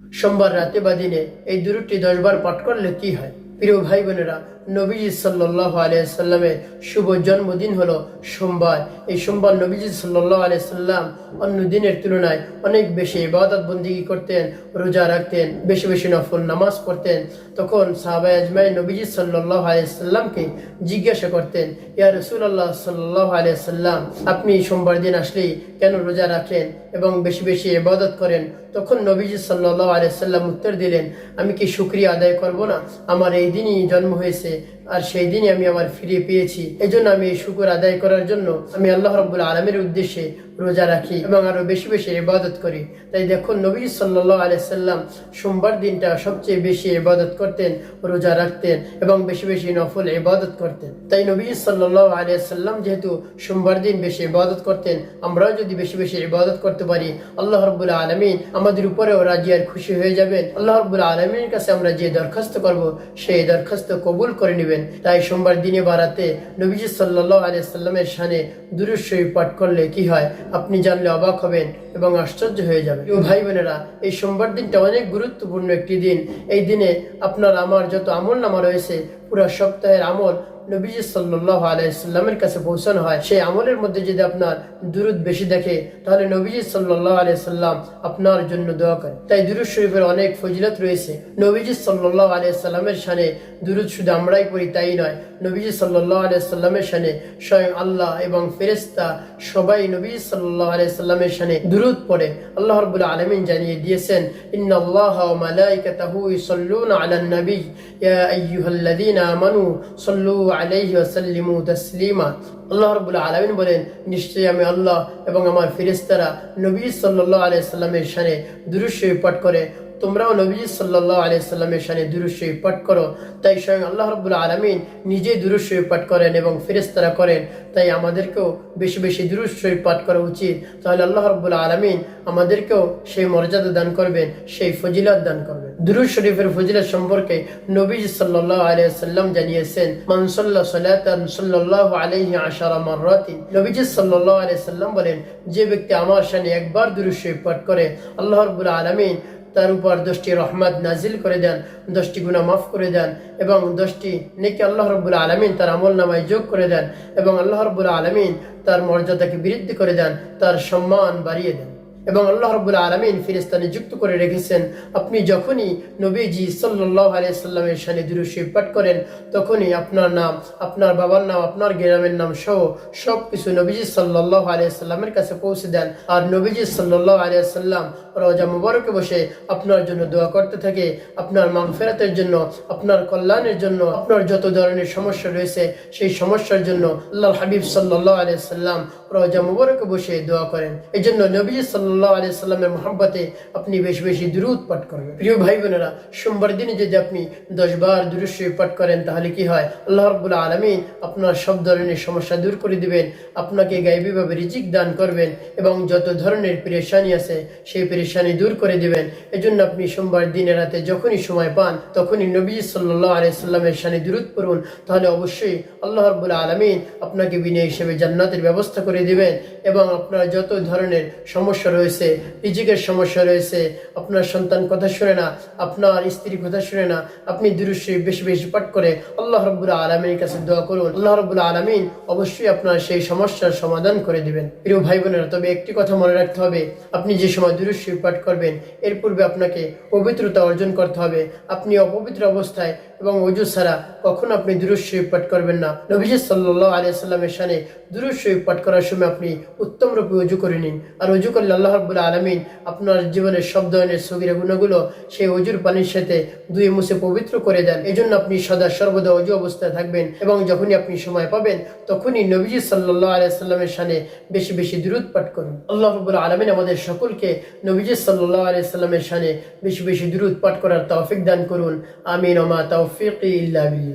সোমবার রাতে বা দিনে এই দুরুটি দশবার পাঠ করলে কি হয়? প্রিয় ভাই বোনেরা নবীজি সাল্লাহ আলিয়াল্লামের শুভ জন্মদিন হলো সোমবার। এই সোমবার নবীজি সাল্লাহ আলিয়াল্লাম অন্য দিনের তুলনায় অনেক বেশি ইবাদত বন্দিগি করতেন, রোজা রাখতেন, বেশি বেশি নফল নামাজ পড়তেন। তখন সাহাবাই আজমাই নবীজি সাল্লাহ আলিয়াল্লামকে জিজ্ঞাসা করতেন, ইয়া রসুল্লাহ সাল্লাহ আলিয়াল্লাম আপনি সোমবার দিন আসলেই কেন রোজা রাখেন এবং বেশি বেশি ইবাদত করেন? তখন নবীজি সাল্লাহ আলিয়াল্লাম উত্তর দিলেন, আমি কি শুক্রিয়া আদায় করব না? আমার এই দিনই জন্ম হয়েছে। আর সেই দিনই আমি আমার ফিরে পেয়েছি। এই জন্য আমি এই শুকুর আদায় করার জন্য আমি আল্লাহ রব্বুল আলমের উদ্দেশ্যে রোজা রাখি এবং আরও বেশি বেশি ইবাদত করি। তাই দেখুন, নবী সাল্লাহ আলাইসাল্লাম সোমবার দিনটা সবচেয়ে বেশি ইবাদত করতেন, রোজা রাখতেন এবং বেশি বেশি নফল ইবাদত করতেন। তাই নবী সাল্লাহ আলিয়াল্লাম যেহেতু সোমবার দিন বেশি ইবাদত করতেন, আমরাও যদি বেশি বেশি ইবাদত করতে পারি, আল্লাহ রব্বুল আলমিন আমাদের উপরেও রাজি আর খুশি হয়ে যাবেন। আল্লাহ রব্বুল আলমীর কাছে আমরা যে দরখাস্ত করব, সেই দরখাস্ত কবুল করে নেবেন। তাই সোমবার দিনে বাড়াতে নবীজি সাল্লাহ আলিয়াল্লামের সানে দুরুদ পাঠ করলে কি হয়? আপনি জানলে অবাক হবেন এবং আশ্চর্য হয়ে যাবে ও ভাই বোনেরা এই সোমবার দিনটা অনেক গুরুত্বপূর্ণ একটি দিন। এই দিনে আপনার আমার যত আমল নামা রয়েছে, পুরো সপ্তাহের আমল নবীজি সাল্লাহ আলাইসাল্লামের কাছে পৌঁছানো হয়, সেই আমলের মধ্যে যদি আপনার দুরুদ বেশি দেখে, তাহলে নবীজি সাল্লাহ আলাইসাল্লাম আপনার জন্য দোয়া করে তাই দুরুদ শরীফের অনেক ফজিলত রয়েছে। নবীজি সাল্লাহ আলাইসাল্লামের সানে দুরুদ শুধু আমরাই পড়ি, তাই নয়। নবীজি সাল্লাহ আলাইসাল্লামের সানে স্বয়ং আল্লাহ এবং ফেরেস্তা সবাই নবীজি সাল্লাহ আলাইসাল্লামের সানে দুরুদ পড়ে। আল্লাহ রবুল্লা আলমিন জানিয়ে দিয়েছেন ইউসাল্লুনা আলান নবী ইয়া আইয়ুহাল্লাযীনা আমানু সাল্লু আলাইহি ওয়া সাল্লিমু তাসলিমা। আল্লাহ রবুল্লা আলমিন বলেন, নিশ্চয়ই আমি আল্লাহ এবং আমার ফেরেস্তারা নবী সাল্লাহ আলাইসাল্লামের সানে দুরুশ্বই পাঠ করে। তোমরাও নবী সাল্লাহ আলিয়াল্লামের সানে দুরুশ্বই পাঠ করো। তাই স্বয়ং আল্লাহ রবুল্লা আলমিন নিজেই দুরুশ্বই পাঠ করেন এবং ফেরেস্তারা করেন। তাই আমাদেরকেও বেশি বেশি দুরুশ্বই পাঠ করা উচিত। তাহলে আল্লাহ রবুল্লা আলমিন আমাদেরকেও সেই মর্যাদা দান করবেন, সেই ফজিলত দান করবেন। দুরুদ শরীফের ফজিলত সম্পর্কে নবী সাল্লাহ আলিয়াল্লাম জানিয়েছেন মানসল্লাহ সাল্লাতান সাল্লাহ আলাইহি আশারা মাররাতিন। নবীজি সাল্লাহ আলিয়াল্লাম বলেন, যে ব্যক্তি আমার সানে একবার দুরুশ্বই পাঠ করে, আল্লাহ রবুল্লা আলমিন তার উপর দশটি রহমত নাজিল করে দেন, দশটি গুণা মাফ করে দেন এবং দশটি নেকি আল্লাহ রব্বুল আলমিন তার আমল নামায় যোগ করে দেন এবং আল্লাহ রব্বুল আলমিন তার মর্যাদাকে বৃদ্ধি করে দেন, তার সম্মান বাড়িয়ে দেন। এবং আল্লাহ রব্বুল আলমিন ফিরিস্তা নিযুক্ত করে রেখেছেন। আপনি যখনই নবীজি সাল্লাহ আলিয়াল্লামের সানে দুরুশিব পাঠ করেন, তখনই আপনার নাম, আপনার বাবার নাম, আপনার গ্রামের নাম সহ সব কিছু নবীজি সাল্লাহ আলিয়াল্লামের কাছে পৌঁছে দেন। আর নবীজি সাল্লাহ আলিয়াল্লাম রোজা মুবারকে বসে আপনার জন্য দোয়া করতে থাকে। আপনার মাগফেরাতের জন্য, আপনার কল্যাণের জন্য, আপনার যত ধরনের সমস্যা রয়েছে, সেই সমস্যার জন্য আল্লাহ হাবিব সাল্লাহ আলিয়াল্লাম রোজা মুবারকে বসে দোয়া করেন। এই জন্য নবীজি সাল্লাহ আলিয়াল্লামের মোহাম্মতে আপনি বেশি বেশি দুরুদ পাঠ করবেন। প্রিয় ভাই বোনেরা, সোমবার দিনে যদি আপনি দশ বার দুরুদ পাঠ করেন, তাহলে কি হয়? আল্লাহ রব্বুল্লা আলমিন আপনার সব ধরনের সমস্যা দূর করে দিবেন, আপনাকে গাইবীভাবে রিজিক দান করবেন এবং যত ধরনের পেরেশানি আছে, সেই পেরেশানি দূর করে দিবেন। এজন্য আপনি সোমবার দিনে রাতে যখনই সময় পান, তখনই নবী সাল্লাহ আলিয়াল্লামের সানে দূরত পড়ুন। তাহলে অবশ্যই আল্লাহ রব্বুল্লা আলমিন আপনাকে বিনয় হিসেবে জান্নাতের ব্যবস্থা করে দিবেন এবং আপনার যত ধরনের সমস্যা রয়েছে রিজিকের সমস্যা রয়েছে, আপনার সন্তান কথা শুনে না, আপনার স্ত্রী কথা শুনে না, আপনি দুরুশ্বই বেশি বেশি পাঠ করে আল্লাহ রব্বুল্লা আলমীর কাছে দোয়া করুন। আল্লাহ রব্বুল্লা আলমিন অবশ্যই আপনার সেই সমস্যার সমাধান করে দিবেন। প্রিয় ভাই বোনেরা তবে একটি কথা মনে রাখতে হবে। আপনি যে সময় দুরুশ্বই পাঠ করবেন, এর পূর্বে আপনাকে পবিত্রতা অর্জন করতে হবে। আপনি অপবিত্র অবস্থায় এবং অজু ছাড়া কখনো আপনি দুরুদ পাঠ করবেন না। নবীজি সাল্লাহ আলিয়াল্লামের সানে দুরুদ পাঠ করার সময় আপনি উত্তম রূপে অজু করে নিন। আর অজু করলে আল্লাহ রাব্বুল আলমিন আপনার জীবনের সব ধরনের সগিরা গুণগুলো সেই অজুর পানির সাথে দুই মুছে পবিত্র করে দেন। এজন্য আপনি সদা সর্বদা অজু অবস্থায় থাকবেন এবং যখনই আপনি সময় পাবেন তখনই নবীজি সাল্লাহ আলিয়াল্লামের সানে বেশি বেশি দুরুদ পাঠ করুন। আল্লাহ রব্বুল আলমিন আমাদের সকলকে নবীজি সাল্লাহ আলিয়াল্লামের সানে বেশি বেশি দুরুদ পাঠ করার তৌফিক দান করুন। আমিন ওমা তৌফিক توفيقي إلا بالله.